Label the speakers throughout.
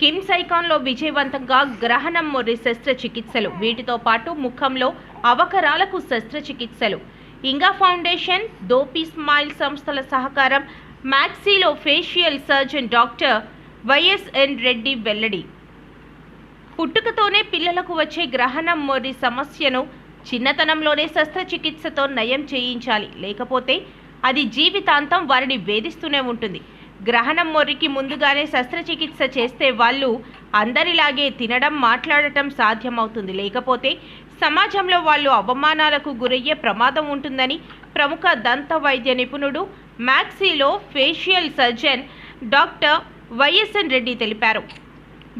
Speaker 1: కిమ్స్ ఐకాన్లో విజయవంతంగా గ్రహణం మొర్రి శస్త్రచికిత్సలు. వీటితో పాటు ముఖంలో అవకరాలకు శస్త్రచికిత్సలు. ఇంగా ఫౌండేషన్ దోపి స్మైల్ సంస్థల సహకారం maxillofacial surgeon doctor Y S N Reddy వెల్లడి. పుట్టుకతోనే పిల్లలకు వచ్చే గ్రహణం మొర్రి సమస్యను చిన్నతనంలోనే శస్త్రచికిత్సతో నయం చేయించాలి. లేకపోతే అది జీవితాంతం వారిని వేధిస్తూనే ఉంటుంది. గ్రహణం మొర్రికి ముందుగానే శస్త్రచికిత్స చేస్తే వాళ్ళు అందరిలాగే తినడం మాట్లాడటం సాధ్యమవుతుంది. లేకపోతే సమాజంలో వాళ్ళు అవమానాలకు గురయ్యే ప్రమాదం ఉంటుందని ప్రముఖ దంత వైద్య నిపుణుడు maxillofacial surgeon doctor Y S N Reddy తెలిపారు.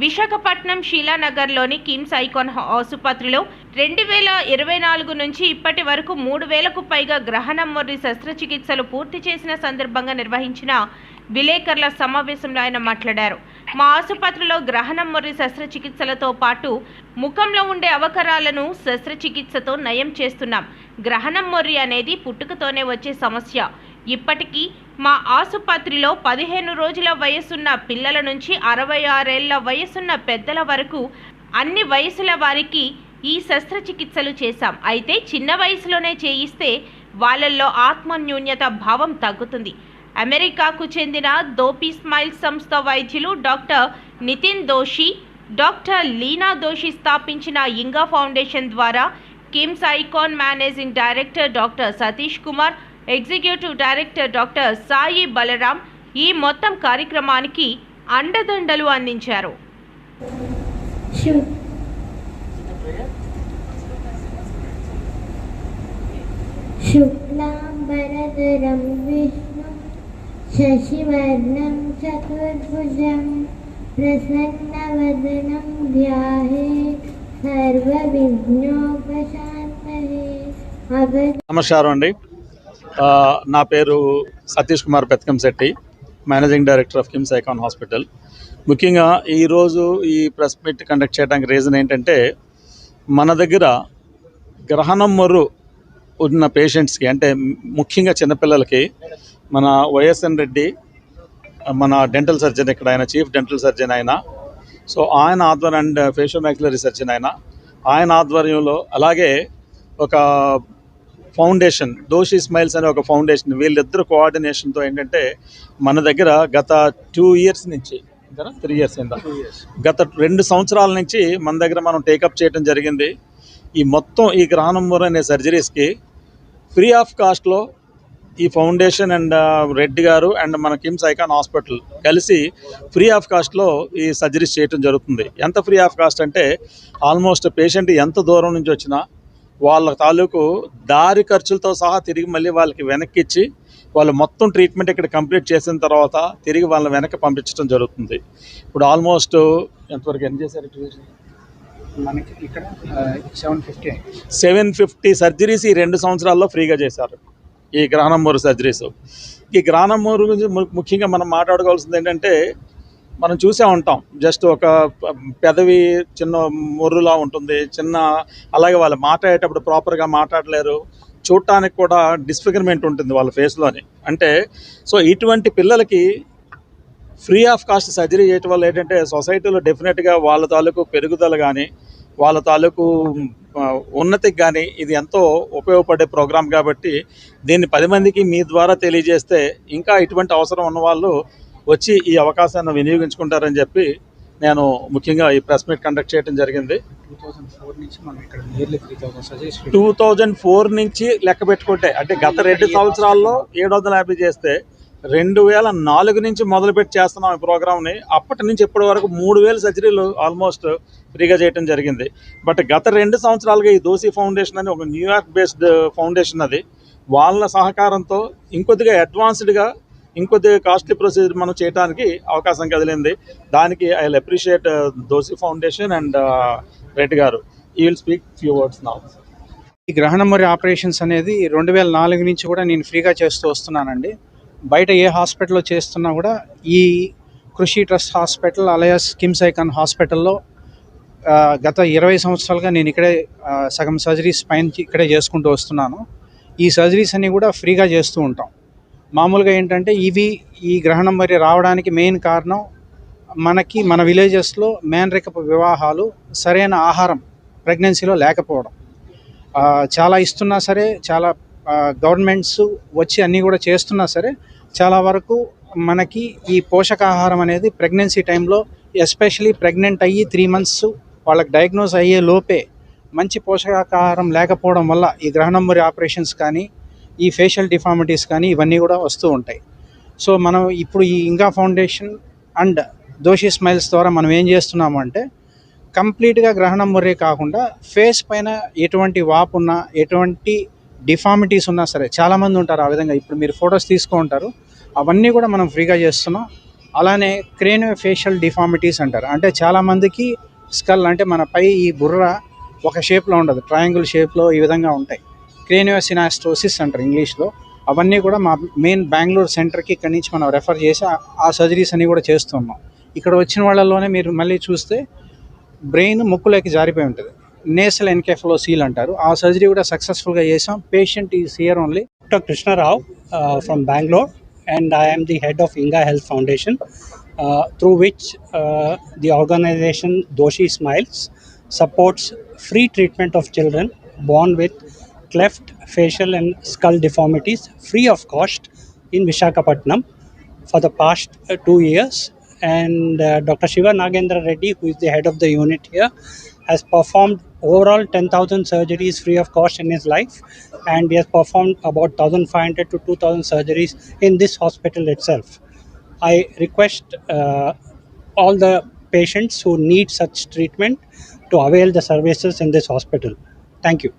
Speaker 1: విశాఖపట్నం షీలానగర్లోని కిమ్స్ ఐకాన్ ఆసుపత్రిలో రెండు వేల ఇరవై నాలుగు నుంచి ఇప్పటి వరకు మూడు వేలకు పైగా గ్రహణం మొర్రి శస్త్రచికిత్సలు పూర్తి చేసిన సందర్భంగా నిర్వహించిన విలేకరుల సమావేశంలో ఆయన మాట్లాడారు. మా ఆసుపత్రిలో గ్రహణం మొర్రి శస్త్రచికిత్సలతో పాటు ముఖంలో ఉండే అవకరాలను శస్త్రచికిత్సతో నయం చేస్తున్నాం. గ్రహణం మొర్రి అనేది పుట్టుకతోనే వచ్చే సమస్య. ఇప్పటికీ మా ఆసుపత్రిలో పదిహేను రోజుల వయసున్న పిల్లల నుంచి అరవై ఆరేళ్ళ వయసున్న పెద్దల వరకు అన్ని వయసుల వారికి ఈ శస్త్రచికిత్సలు చేశాం. అయితే చిన్న వయసులోనే చేయిస్తే వాళ్ళల్లో ఆత్మన్యూన్యత భావం తగ్గుతుంది. అమెరికాకు చెందిన దోపి స్మైల్ సంస్థ వైద్యులు డాక్టర్ నితిన్ దోషి డాక్టర్ లీనా దోషి స్థాపించిన ఇంగా ఫౌండేషన్ ద్వారా KIMS Icon managing director doctor Satish Kumar executive director doctor Sai Balaram ఈ మొత్తం కార్యక్రమానికి అండదండలు అందించారు.
Speaker 2: శుక్లాంబరం విష్ణు शशिवर्णं चतुर्भुजं प्रसन्नवदनं ध्याहे सर्वविघ्नोपशान्तये अगज
Speaker 3: నమస్కారం అండి ఆ, నా పేరు Satish Kumar Pethkam Shetty managing director of KIMS Icon hospital ముఖ్యంగా ఈరోజు ఈ ప్రెస్ మీట్ కండక్ట్ చేయడానికి రీజన్ ఏంటంటే మన దగ్గర గ్రహణం మొర్రు ఉన్న పేషెంట్స్కి అంటే ముఖ్యంగా చిన్నపిల్లలకి మన వైఎస్ఎన్ రెడ్డి మన డెంటల్ సర్జన్ ఇక్కడ ఆయన చీఫ్ డెంటల్ సర్జన్ ఆయన. సో ఆయన ఆధ్వర్యం అండ్ ఫేషియల్ మ్యాక్యులరీ సర్జన్ ఆయన. ఆయన ఆధ్వర్యంలో అలాగే ఒక ఫౌండేషన్ దోషి స్మైల్స్ అనే ఒక ఫౌండేషన్ వీళ్ళిద్దరు కోఆర్డినేషన్తో ఏంటంటే మన దగ్గర గత టూ ఇయర్స్ నుంచి త్రీ ఇయర్స్ అయిందా? గత రెండు సంవత్సరాల నుంచి మన దగ్గర మనం టేకప్ చేయడం జరిగింది. ఈ మొత్తం ఈ గ్రహణం అనే సర్జరీస్కి ఫ్రీ ఆఫ్ కాస్ట్లో ఈ ఫౌండేషన్ అండ్ రెడ్డి గారు అండ్ మన కిమ్స్ ఐకాన్ హాస్పిటల్ కలిసి ఫ్రీ ఆఫ్ కాస్ట్లో ఈ సర్జరీస్ చేయడం జరుగుతుంది. ఎంత ఫ్రీ ఆఫ్ కాస్ట్ అంటే ఆల్మోస్ట్ పేషెంట్ ఎంత దూరం నుంచి వచ్చినా వాళ్ళ తాలూకు దారి ఖర్చులతో సహా తిరిగి మళ్ళీ వాళ్ళకి వెనక్కి ఇచ్చి వాళ్ళు మొత్తం ట్రీట్మెంట్ ఇక్కడ కంప్లీట్ చేసిన తర్వాత తిరిగి వాళ్ళని వెనక్కి పంపించడం జరుగుతుంది. ఇప్పుడు ఆల్మోస్ట్ ఎంతవరకు ఎన్ని చేశారు
Speaker 4: మనకి ఇక్కడ seven fifty
Speaker 3: seven fifty surgeries ఈ రెండు సంవత్సరాల్లో ఫ్రీగా చేశారు. ఈ గ్రానమ్మూరు సర్జరీస్ ఈ గ్రానమ్మూరు గురించి ముఖ్యంగా మనం మాట్లాడుకోవాల్సింది ఏంటంటే మనం చూసే ఉంటాం. జస్ట్ ఒక పెదవి చిన్న మొర్రులా ఉంటుంది. చిన్న అలాగే వాళ్ళు మాట్లాడేటప్పుడు ప్రాపర్గా మాట్లాడలేరు. చూడటానికి కూడా డిస్ఫిగర్మెంట్ ఉంటుంది వాళ్ళ ఫేస్లోని. అంటే సో ఇటువంటి పిల్లలకి ఫ్రీ ఆఫ్ కాస్ట్ సర్జరీ చేయటం వల్ల ఏంటంటే సొసైటీలో డెఫినెట్గా వాళ్ళ తాలూకు పెరుగుదల కానీ వాళ్ళ తాలూకు ఉన్నతికి కానీ ఇది ఎంతో ఉపయోగపడే ప్రోగ్రాం కాబట్టి దీన్ని పది మందికి మీ ద్వారా తెలియజేస్తే ఇంకా ఇటువంటి అవసరం ఉన్న వాళ్ళు వచ్చి ఈ అవకాశాన్ని వినియోగించుకుంటారని చెప్పి నేను ముఖ్యంగా ఈ ప్రెస్ మీట్ కండక్ట్ చేయడం జరిగింది.
Speaker 4: టూ థౌజండ్ ఫోర్ నుంచి
Speaker 3: లెక్క పెట్టుకుంటే అంటే గత రెండు సంవత్సరాల్లో ఏడు వందల యాభై చేస్తే రెండు వేల నాలుగు నుంచి మొదలుపెట్టి చేస్తున్నాం ఈ ప్రోగ్రామ్ని. అప్పటి నుంచి ఇప్పటి వరకు మూడు వేల సర్జరీలు ఆల్మోస్ట్ ఫ్రీగా చేయడం జరిగింది. బట్ గత రెండు సంవత్సరాలుగా ఈ దోసి ఫౌండేషన్ అని ఒక న్యూయార్క్ బేస్డ్ ఫౌండేషన్ అది. వాళ్ళ సహకారంతో ఇంకొద్దిగా అడ్వాన్స్డ్గా ఇంకొద్దిగా కాస్ట్లీ ప్రొసీజర్ మనం చేయడానికి అవకాశం కదిలింది. దానికి I will appreciate Doshi foundation and Reddy గారు. ఈ విల్ స్పీక్ ఫ్యూ వర్డ్స్ నా
Speaker 4: ఈ గ్రహణం మరి ఆపరేషన్స్ అనేది రెండు వేల నాలుగు నుంచి కూడా నేను ఫ్రీగా చేస్తూ వస్తున్నానండి. బయట ఏ హాస్పిటల్లో చేస్తున్నా కూడా ఈ Krushi trust hospital alias KIMS Icon హాస్పిటల్లో గత ఇరవై సంవత్సరాలుగా నేను ఇక్కడే సగం సర్జరీస్ పైన ఇక్కడే చేసుకుంటూ వస్తున్నాను. ఈ సర్జరీస్ అన్నీ కూడా ఫ్రీగా చేస్తూ ఉంటాం. మామూలుగా ఏంటంటే ఇవి ఈ గ్రహణం మరి రావడానికి మెయిన్ కారణం మనకి మన విలేజెస్లో మేనరికపు వివాహాలు సరైన ఆహారం ప్రెగ్నెన్సీలో లేకపోవడం. చాలా ఇస్తున్నా సరే చాలా గవర్నమెంట్స్ వచ్చి అన్నీ కూడా చేస్తున్నా సరే చాలా వరకు మనకి ఈ పోషకాహారం అనేది ప్రెగ్నెన్సీ టైంలో ఎస్పెషలీ ప్రెగ్నెంట్ అయ్యి త్రీ మంత్స్ వాళ్ళకి డయాగ్నోస్ అయ్యే లోపే మంచి పోషకాహారం లేకపోవడం వల్ల ఈ గ్రహణంబరి ఆపరేషన్స్ కానీ ఈ ఫేషియల్ డిఫార్మిటీస్ కానీ ఇవన్నీ కూడా వస్తూ ఉంటాయి. సో మనం ఇప్పుడు ఈ ఇంగా ఫౌండేషన్ అండ్ దోషి స్మైల్స్ ద్వారా మనం ఏం చేస్తున్నాము అంటే కంప్లీట్గా గ్రహణం ముర్రే కాకుండా ఫేస్ పైన ఎటువంటి వాపు ఉన్నా ఎటువంటి డిఫార్మిటీస్ ఉన్నా సరే చాలామంది ఉంటారు ఆ విధంగా. ఇప్పుడు మీరు ఫొటోస్ తీసుకో ఉంటారు. అవన్నీ కూడా మనం ఫ్రీగా చేస్తున్నాం. అలానే క్రేనియో ఫేషియల్ డిఫార్మిటీస్ అంటారు. అంటే చాలామందికి స్కల్ అంటే మన పై ఈ బుర్ర ఒక షేప్లో ఉండదు. ట్రయాంగిల్ షేప్లో ఈ విధంగా ఉంటాయి. క్రేనియో సినాస్టోసిస్ అంటారు ఇంగ్లీష్లో. అవన్నీ కూడా మా మెయిన్ బెంగళూరు సెంటర్కి ఇక్కడి నుంచి మనం రెఫర్ చేసి ఆ- సర్జరీస్ అన్ని కూడా చేస్తున్నాం. ఇక్కడ వచ్చిన వాళ్ళలోనే మీరు మళ్ళీ చూస్తే బ్రెయిన్ ముక్కులోకి జారిపోయి ఉంటుంది. నేసల్ సీల్ అంటారు. ఆ సర్జరీ కూడా సక్సెస్ఫుల్గా చేసాం patient is
Speaker 5: here only doctor Krishnarao from Bangalore and I I'm the head of Inga health foundation through which the organisation Doshi smiles supports free treatment of children born with cleft facial and skull deformities free of cost in Visakhapatnam for the past two years And uh, Dr. Shiva Nagendra Reddy, who is the head of the unit here, has performed overall 10,000 surgeries free of cost in his life, and he has performed about 1,500 to 2,000 surgeries in this hospital itself. I request uh, all the patients who need such treatment to avail the services in this hospital. Thank you.